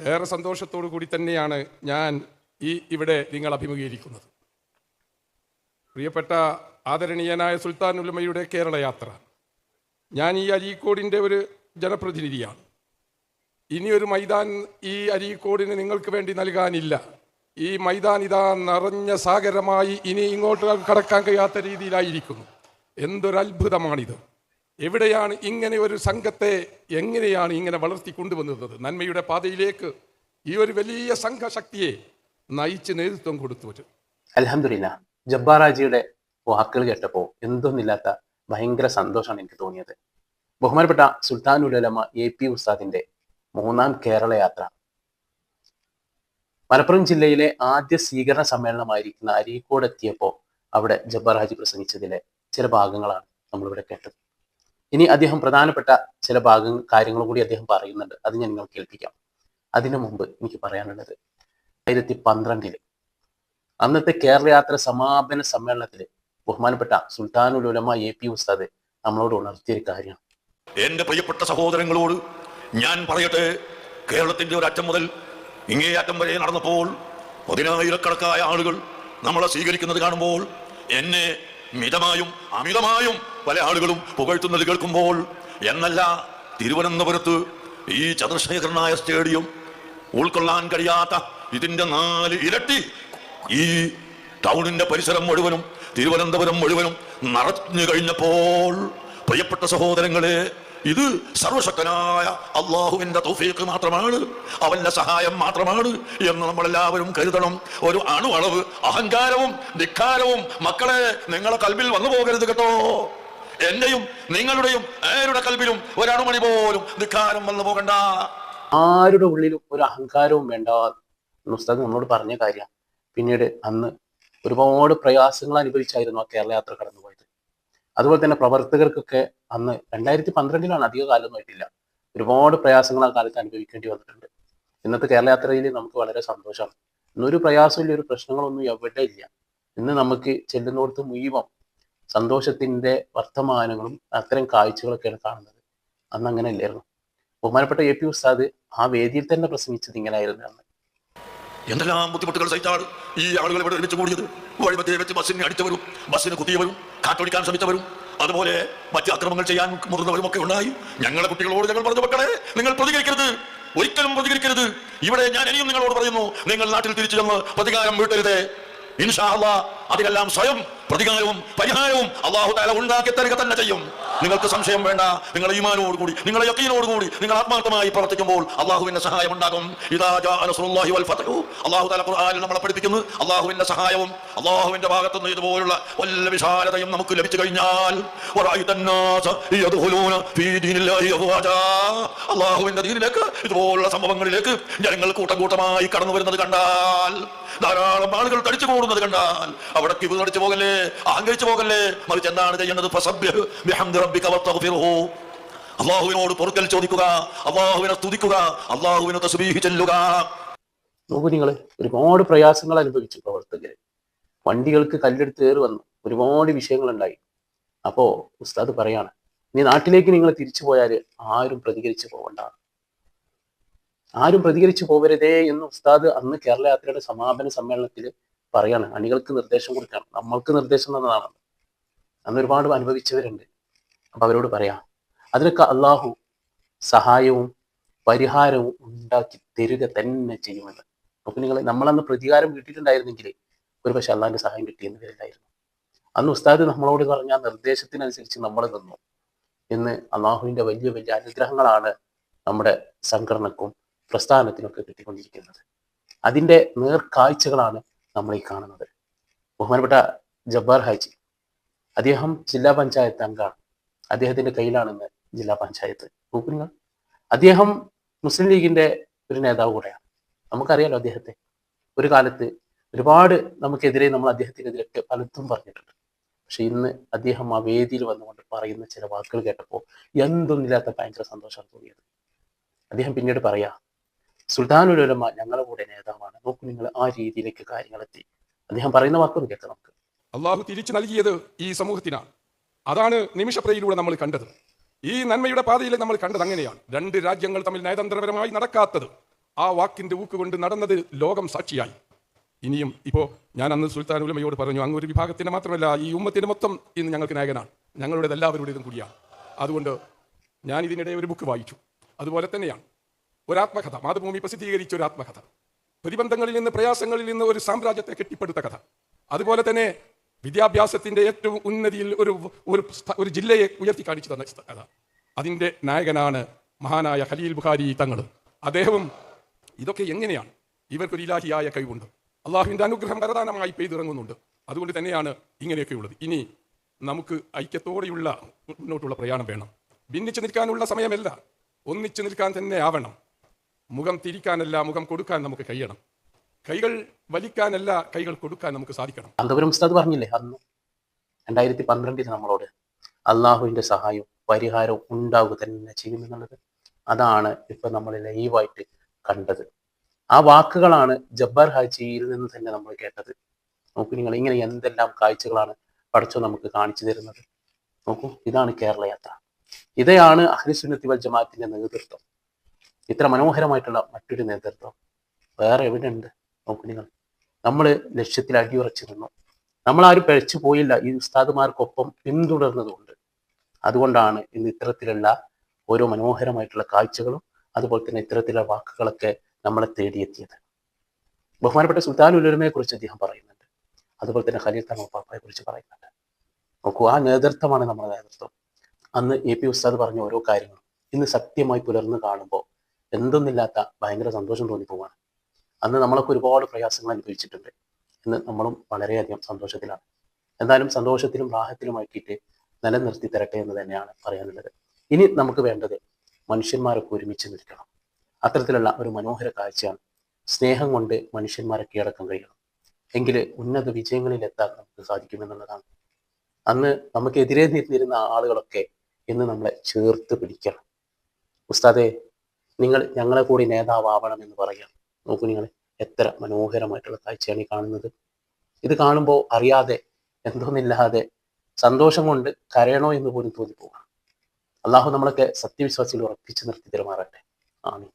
ഏറെ സന്തോഷത്തോടു കൂടി തന്നെയാണ് ഞാൻ ഈ ഇവിടെ നിങ്ങൾ അഭിമുഖീകരിക്കുന്നത്. പ്രിയപ്പെട്ട ആദരണീയനായ സുൽത്താൻ ഉലമയുടെ കേരള യാത്ര ഞാൻ ഈ അരീക്കോടിന്റെ ഒരു ജനപ്രതിനിധിയാണ്. ഇനിയൊരു മൈതാൻ ഈ അരീക്കോടിന് നിങ്ങൾക്ക് വേണ്ടി നൽകാനില്ല. ഈ മൈതാൻ ഇതാ നിറഞ്ഞ സാഗരമായി ഇനി ഇങ്ങോട്ട് കടക്കാൻ കഴിയാത്ത രീതിയിലായിരിക്കുന്നു. എന്തൊരു അത്ഭുതമാണിത് എവിടെയാണ് ഇങ്ങനെ ഒരു സംഘത്തെ എങ്ങനെയാണ് ഇങ്ങനെ വളർത്തി കൊണ്ടുവന്നത്? നന്മയുടെ പാതയിലേക്ക് ഈ ഒരു വലിയ സംഘശക്തിയെ നയിച്ച് നേതൃത്വം കൊടുത്തു അലഹമില്ല ജബ്ബാറാജിയുടെ വാക്കുകൾ കേട്ടപ്പോൾ എന്തൊന്നില്ലാത്ത ഭയങ്കര സന്തോഷമാണ് എനിക്ക് തോന്നിയത്. ബഹുമാനപ്പെട്ട സുൽത്താൻ ഉലമ എ പി ഉസ്താദിന്റെ മൂന്നാം കേരള യാത്ര. മലപ്പുറം ജില്ലയിലെ ആദ്യ സ്വീകരണ സമ്മേളനമായിരിക്കുന്ന അരീക്കോട് എത്തിയപ്പോൾ അവിടെ ജബ്ബാറാജി പ്രസംഗിച്ചതിലെ ചില ഭാഗങ്ങളാണ് നമ്മളിവിടെ കേട്ടത്. ഇനി അദ്ദേഹം പ്രധാനപ്പെട്ട ചില ഭാഗങ്ങൾ കാര്യങ്ങളും കൂടി അദ്ദേഹം പറയുന്നുണ്ട്. അത് ഞാൻ നിങ്ങൾക്ക് കേൾപ്പിക്കാം. അതിനു മുമ്പ് എനിക്ക് പറയാനുള്ളത് ആയിരത്തി പന്ത്രണ്ടിൽ അന്നത്തെ കേരള യാത്ര സമാപന സമ്മേളനത്തിൽ ബഹുമാനപ്പെട്ട സുൽത്താനുൽ ഉലമ എ പി ഉസ്താദ് നമ്മളോട് ഉണർത്തിയൊരു കാര്യമാണ്. എന്റെ പ്രിയപ്പെട്ട സഹോദരങ്ങളോട് ഞാൻ പറയട്ടെ കേരളത്തിന്റെ ഒരു അറ്റം മുതൽ ഇങ്ങേ അറ്റം വരെ നടന്നപ്പോൾ പതിനായിരക്കണക്കായ ആളുകൾ നമ്മളെ സ്വീകരിക്കുന്നത് കാണുമ്പോൾ എന്നെ മിതമായും അമിതമായും പല ആളുകളും പുകഴ്ത്തുന്നത് കേൾക്കുമ്പോൾ എന്നല്ല തിരുവനന്തപുരത്ത് ഈ ചന്ദ്രശേഖരനായ സ്റ്റേഡിയം ഉൾക്കൊള്ളാൻ കഴിയാത്ത ഇതിന്റെ നാല് ഇരട്ടി ഈ ടൗണിന്റെ പരിസരം മുഴുവനും തിരുവനന്തപുരം മുഴുവനും നിറഞ്ഞു കഴിഞ്ഞപ്പോൾ പ്രിയപ്പെട്ട സഹോദരങ്ങളെ ഇത് സർവശക്തനായ അള്ളാഹുവിന്റെ തൗഫീഖ് മാത്രമാണ് അവന്റെ സഹായം മാത്രമാണ് എന്ന് നമ്മളെല്ലാവരും കരുതണം. ഒരു അണുവളവ് അഹങ്കാരവും ധിക്കാരവും മക്കളെ നിങ്ങളെ കൽവിൽ വന്നു പോകരുത് കേട്ടോ. എന്റെയും നിങ്ങളുടെയും ആരുടെ കൽബിലും ഒരണുമണി പോലും ധിക്കാരം വന്നു പോകണ്ട. ആരുടെ ഉള്ളിലും ഒരു അഹങ്കാരവും വേണ്ട. ഉസ്താദ് നമ്മളോട് പറഞ്ഞ കാര്യമാണ് പിന്നീട് അന്ന് ഒരുപാട് പ്രയാസങ്ങൾ അനുഭവിച്ചായിരുന്നു ആ കേരള യാത്ര കടന്നുപോയത്. അതുപോലെ തന്നെ പ്രവർത്തകർക്കൊക്കെ അന്ന് രണ്ടായിരത്തി പന്ത്രണ്ടിലാണ് അധിക കാലമൊന്നും ആയിട്ടില്ല ഒരുപാട് പ്രയാസങ്ങൾ ആ കാലത്ത് അനുഭവിക്കേണ്ടി വന്നിട്ടുണ്ട്. ഇന്നത്തെ കേരള യാത്രയിൽ നമുക്ക് വളരെ സന്തോഷമാണ് ഇന്നൊരു പ്രയാസമില്ല ഒരു പ്രശ്നങ്ങളൊന്നും എവിടെ ഇല്ല. ഇന്ന് നമുക്ക് ചെല്ലുന്നോടത്ത് മുഴുവൻ സന്തോഷത്തിന്റെ വർത്തമാനങ്ങളും അത്തരം കാഴ്ചകളൊക്കെയാണ് കാണുന്നത്. അന്ന് അങ്ങനെ ഇല്ലായിരുന്നു. ബഹുമാനപ്പെട്ട എ പി ഉസ്താദ് ആ വേദിയിൽ തന്നെ പ്രസംഗിച്ചത് ഇങ്ങനെയായിരുന്നു എന്തെല്ലാം ബുദ്ധിമുട്ടുകൾ സഹിച്ചാണ് ഈ ആളുകൾ ഇവിടെ ഒരുമിച്ച് കൂടിയത്? വഴിമധ്യേ വെച്ച് ബസ്സിനെ അടിച്ചവരും ബസ്സിന് കുത്തിയവരും കാറ്റൊടിക്കാൻ ശ്രമിച്ചവരും അതുപോലെ മറ്റ് അക്രമങ്ങൾ ചെയ്യാൻ മുതിർന്നവരും ഒക്കെ ഉണ്ടായി. ഞങ്ങളുടെ കുട്ടികളോട് ഞങ്ങൾ പറഞ്ഞു മക്കളെ നിങ്ങൾ പ്രതികരിക്കരുത്. ഒരിക്കലും പ്രതികരിക്കരുത്. ഇവിടെ ഞാൻ ഇനിയും നിങ്ങളോട് പറയുന്നു നിങ്ങൾ നാട്ടിൽ തിരിച്ചു ചെന്ന് പ്രതികാരം വീട്ടരുത്. ഇൻഷാ അള്ളാ അതിനെല്ലാം സ്വയം പ്രതികാരവും പരിഹാരവും അള്ളാഹു താല ഉണ്ടാക്കി തരിക തന്നെ ചെയ്യും. നിങ്ങൾക്ക് സംശയം വേണ്ട. നിങ്ങൾ ഈമാനോടുകൂടി നിങ്ങൾ യക്കീനോടുകൂടി നിങ്ങൾ ആത്മാർത്ഥമായി പ്രവർത്തിക്കുമ്പോൾ അള്ളാഹുവിന്റെ സഹായം ഉണ്ടാകും. ഇതാഹി വൽ അള്ളാഹു താല ഖുർആനിൽ നമ്മളെ പഠിപ്പിക്കുന്നു. അള്ളാഹുവിന്റെ സഹായവും അള്ളാഹുവിന്റെ ഭാഗത്തുനിന്ന് ഇതുപോലുള്ള വല്ല വിശാലതയും നമുക്ക് ലഭിച്ചു കഴിഞ്ഞാൽ അള്ളാഹുവിന്റെ ദീനിലേക്ക് ഇതുപോലുള്ള സംഭവങ്ങളിലേക്ക് ജനങ്ങൾ കൂട്ടം കൂട്ടമായി കടന്നു വരുന്നത് കണ്ടാൽ ധാരാളം ആളുകൾ കടിച്ചു കൂടുന്നത് കണ്ടാൽ അവിടെ കിവ് തടിച്ചു പോകല്ലേ ആഗ്രഹിച്ചു പോകല്ലേ മറിച്ച് എന്താണ് ചെയ്യുന്നത് അള്ളാഹുവിനോട് പൊറുക്കൽ ചോദിക്കുക അള്ളാഹുവിനെ സ്തുതിക്കുക അള്ളാഹുവിനെ തസ്ബീഹ് ചൊല്ലുക. നോക്കൂ ഒരുപാട് പ്രയാസങ്ങൾ അനുഭവിച്ചു പ്രവർത്തകര്. വണ്ടികൾക്ക് കല്ലെടുത്ത് കയറി വന്നു. ഒരുപാട് വിഷയങ്ങളുണ്ടായി. അപ്പോ ഉസ്താദ് പറയാണ് ഇനി നാട്ടിലേക്ക് നിങ്ങൾ തിരിച്ചു പോയാൽ ആരും പ്രതികരിച്ചു പോകണ്ട ആരും പ്രതികരിച്ചു പോകരുതേ എന്ന് ഉസ്താദ് അന്ന് കേരള യാത്രയുടെ സമാപന സമ്മേളനത്തിൽ പറയാണ്. അണികൾക്ക് നിർദ്ദേശം കൊടുക്കാണ് നമ്മൾക്ക് നിർദ്ദേശം തന്നതാണ് അന്ന് ഒരുപാട് അനുഭവിച്ചവരുണ്ട്. അപ്പൊ അവരോട് പറയാം അതിനൊക്കെ അള്ളാഹു സഹായവും പരിഹാരവും ഉണ്ടാക്കി തരിക തന്നെ ചെയ്യുമെന്ന്. അപ്പൊ നിങ്ങൾ നമ്മളന്ന് പ്രതികാരം കിട്ടിയിട്ടുണ്ടായിരുന്നെങ്കിൽ ഒരു പക്ഷെ അള്ളാഹിന്റെ സഹായം കിട്ടിയെന്ന് വരില്ലായിരുന്നു അന്ന് ഉസ്താദ് നമ്മളോട് പറഞ്ഞ നിർദ്ദേശത്തിനനുസരിച്ച് നമ്മൾ നിന്നു. ഇന്ന് അള്ളാഹുവിന്റെ വലിയ വലിയ അനുഗ്രഹങ്ങളാണ് നമ്മുടെ സംഘടനക്കും പ്രസ്ഥാനത്തിനൊക്കെ കിട്ടിക്കൊണ്ടിരിക്കുന്നത്. അതിന്റെ നേർക്കാഴ്ചകളാണ് നമ്മൾ ഈ കാണുന്നത്. ബഹുമാനപ്പെട്ട ജബ്ബാർ ഹാജി അദ്ദേഹം ജില്ലാ പഞ്ചായത്ത് അംഗമാണ് അദ്ദേഹത്തിന്റെ കയ്യിലാണെന്ന് ജില്ലാ പഞ്ചായത്ത്. നോക്കൂ അദ്ദേഹം മുസ്ലിം ലീഗിന്റെ ഒരു നേതാവ് കൂടെയാണ്. നമുക്കറിയാലോ അദ്ദേഹത്തെ. ഒരു കാലത്ത് ഒരുപാട് നമുക്കെതിരെ നമ്മൾ അദ്ദേഹത്തിനെതിരൊക്കെ പലതും പറഞ്ഞിട്ടുണ്ട്. പക്ഷെ ഇന്ന് അദ്ദേഹം ആ വേദിയിൽ വന്നുകൊണ്ട് പറയുന്ന ചില വാക്കുകൾ കേട്ടപ്പോൾ എന്തൊന്നില്ലാത്ത ഭയങ്കര സന്തോഷം തോന്നിയത്. അദ്ദേഹം പിന്നീട് പറയാ സുൽത്താനുലമ ഞങ്ങളുടെ കൂടെ നേതാവാണ്. നോക്കൂ നിങ്ങൾ ആ രീതിയിലേക്ക് കാര്യങ്ങളെത്തി അദ്ദേഹം പറയുന്ന വാക്കുകൾ കേൾക്കാം നമുക്ക്. അള്ളാഹു തിരിച്ചു നൽകിയത് ഈ സമൂഹത്തിനാണ്. അതാണ് നിമിഷപ്രയിലൂടെ നമ്മൾ കണ്ടത്. ഈ നന്മയുടെ പാതയിൽ നമ്മൾ കണ്ടത് അങ്ങനെയാണ്. രണ്ട് രാജ്യങ്ങൾ തമ്മിൽ നയതന്ത്രപരമായി നടക്കാത്തത് ആ വാക്കിന്റെ ഊക്ക് കൊണ്ട് നടന്നത് ലോകം സാക്ഷിയായി. ഇനിയും ഇപ്പോൾ ഞാൻ അന്ന് സുൽത്താൻ ഉലമയോട് പറഞ്ഞു അങ്ങ് ഒരു വിഭാഗത്തിന്റെ മാത്രമല്ല ഈ ഉമ്മത്തിന്റെ മൊത്തം ഇന്ന് ഞങ്ങൾക്ക് നായകനാണ്. ഞങ്ങളുടെ എല്ലാവരുടേതും കൂടിയാണ്. അതുകൊണ്ട് ഞാൻ ഇതിനിടെ ഒരു ബുക്ക് വായിച്ചു. അതുപോലെ തന്നെയാണ് ഒരാത്മകഥ മാതൃഭൂമി പ്രസിദ്ധീകരിച്ച ഒരു ആത്മകഥ പ്രതിബന്ധങ്ങളിൽ നിന്ന് പ്രയാസങ്ങളിൽ നിന്ന് ഒരു സാമ്രാജ്യത്തെ കെട്ടിപ്പടുത്ത കഥ. അതുപോലെ തന്നെ വിദ്യാഭ്യാസത്തിന്റെ ഏറ്റവും ഉന്നതിയിൽ ഒരു ഒരു ഒരു ജില്ലയെ ഉയർത്തി കാണിച്ചു തന്ന അതിന്റെ നായകനാണ് മഹാനായ ഖലീൽ ബുഖാരി തങ്ങൾ അദ്ദേഹവും ഇതൊക്കെ എങ്ങനെയാണ്? ഇവർക്കൊരു ഇലാഹിയായ കഴിവുണ്ട്. അള്ളാഹുവിന്റെ അനുഗ്രഹം വരദാനമായി പെയ്തിറങ്ങുന്നുണ്ട്. അതുകൊണ്ട് തന്നെയാണ് ഇങ്ങനെയൊക്കെ ഇങ്ങനെയൊക്കെയുള്ളത് ഇനി നമുക്ക് ഐക്യത്തോടെയുള്ള മുന്നോട്ടുള്ള പ്രയാണം വേണം. ഭിന്നിച്ചു നിൽക്കാനുള്ള സമയമല്ല. ഒന്നിച്ചു നിൽക്കാൻ തന്നെ ആവണം. മുഖം തിരിക്കാനല്ല മുഖം കൊടുക്കാൻ നമുക്ക് കഴിയണം. കൈകൾ വലിക്കാനല്ല കൈകൾ കൊടുക്കാൻ നമുക്ക് സാധിക്കണം. അന്തപുരം ഉസ്താദ് പറഞ്ഞില്ലേ അന്ന് രണ്ടായിരത്തി പന്ത്രണ്ടിൽ നമ്മളോട് അള്ളാഹുവിന്റെ സഹായവും പരിഹാരവും ഉണ്ടാവുക തന്നെ ചെയ്യുമെന്നുള്ളത്. അതാണ് ഇപ്പൊ നമ്മൾ ലൈവായിട്ട് കണ്ടത്. ആ വാക്കുകളാണ് ജബ്ബാർ ഹാജിയിൽ നിന്ന് തന്നെ നമ്മൾ കേട്ടത്. നോക്കൂ നിങ്ങൾ ഇങ്ങനെ എന്തെല്ലാം കാഴ്ചകളാണ് പഠിച്ചോ നമുക്ക് കാണിച്ചു തരുന്നത്. നോക്കൂ ഇതാണ് കേരള യാത്ര. ഇതയാണ് അഹ്ലിസുന്നത്തി വൽ ജമാഅത്തിന്റെ നേതൃത്വം. ഇത്ര മനോഹരമായിട്ടുള്ള മറ്റൊരു നേതൃത്വം. വേറെ എവിടെ ഉണ്ട് നോക്കൂ നിങ്ങൾ. നമ്മൾ ലക്ഷ്യത്തിൽ അടിയുറച്ചിരുന്നു. നമ്മൾ നമ്മളാരും പിഴച്ചു പോയില്ല ഈ ഉസ്താദുമാർക്കൊപ്പം പിന്തുടർന്നതുകൊണ്ട്. അതുകൊണ്ടാണ് ഇന്ന് ഇത്തരത്തിലുള്ള ഓരോ മനോഹരമായിട്ടുള്ള കാഴ്ചകളും അതുപോലെ തന്നെ ഇത്തരത്തിലുള്ള വാക്കുകളൊക്കെ നമ്മളെ തേടിയെത്തിയത്. ബഹുമാനപ്പെട്ട സുൽത്താൻ ഉലുരമയെ കുറിച്ച് അദ്ദേഹം പറയുന്നുണ്ട്. അതുപോലെ തന്നെ ഖലീൽ പാപ്പയെ കുറിച്ച് പറയുന്നുണ്ട്. നോക്കൂ ആ നേതൃത്വമാണ് നമ്മുടെ നേതൃത്വം. അന്ന് എ പി ഉസ്താദ് പറഞ്ഞ ഓരോ കാര്യങ്ങളും ഇന്ന് സത്യമായി പുലർന്ന് കാണുമ്പോൾ എന്തൊന്നില്ലാത്ത ഭയങ്കര സന്തോഷം തോന്നിപ്പോവാണ്. അന്ന് നമ്മളൊക്കെ ഒരുപാട് പ്രയാസങ്ങൾ അനുഭവിച്ചിട്ടുണ്ട്. ഇന്ന് നമ്മളും വളരെയധികം സന്തോഷത്തിലാണ്. എന്തായാലും സന്തോഷത്തിലും റാഹത്തിലുമാക്കിയിട്ട് നിലനിർത്തി തരട്ടെ എന്ന് തന്നെയാണ് പറയാനുള്ളത്. ഇനി നമുക്ക് വേണ്ടത് മനുഷ്യന്മാരൊക്കെ ഒരുമിച്ച് നിൽക്കണം. അത്തരത്തിലുള്ള ഒരു മനോഹര കാഴ്ചയാണ് സ്നേഹം കൊണ്ട് മനുഷ്യന്മാരെ കീഴടക്കാൻ കഴിയണം. എങ്കിൽ ഉന്നത വിജയങ്ങളിലെത്താൻ നമുക്ക് സാധിക്കുമെന്നുള്ളതാണ് അന്ന് നമുക്കെതിരെ നിന്നിരുന്ന ആളുകളൊക്കെ ഇന്ന് നമ്മളെ ചേർത്ത് പിടിക്കണം. ഉസ്താദെ നിങ്ങൾ ഞങ്ങളെ കൂടി നേതാവാവണം എന്ന് പറയാം നോക്കൂ നിങ്ങൾ എത്ര മനോഹരമായിട്ടുള്ള കാഴ്ചയാണ് ഈ കാണുന്നത്. ഇത് കാണുമ്പോൾ അറിയാതെ എന്തോന്നില്ലാതെ സന്തോഷം കൊണ്ട് കരയണോ എന്ന് പോലും തോന്നിപ്പോകണം അള്ളാഹു നമ്മളൊക്കെ സത്യവിശ്വാസികൾ ഉറപ്പിച്ചു നിർത്തി തരുമാറട്ടെ ആമീൻ.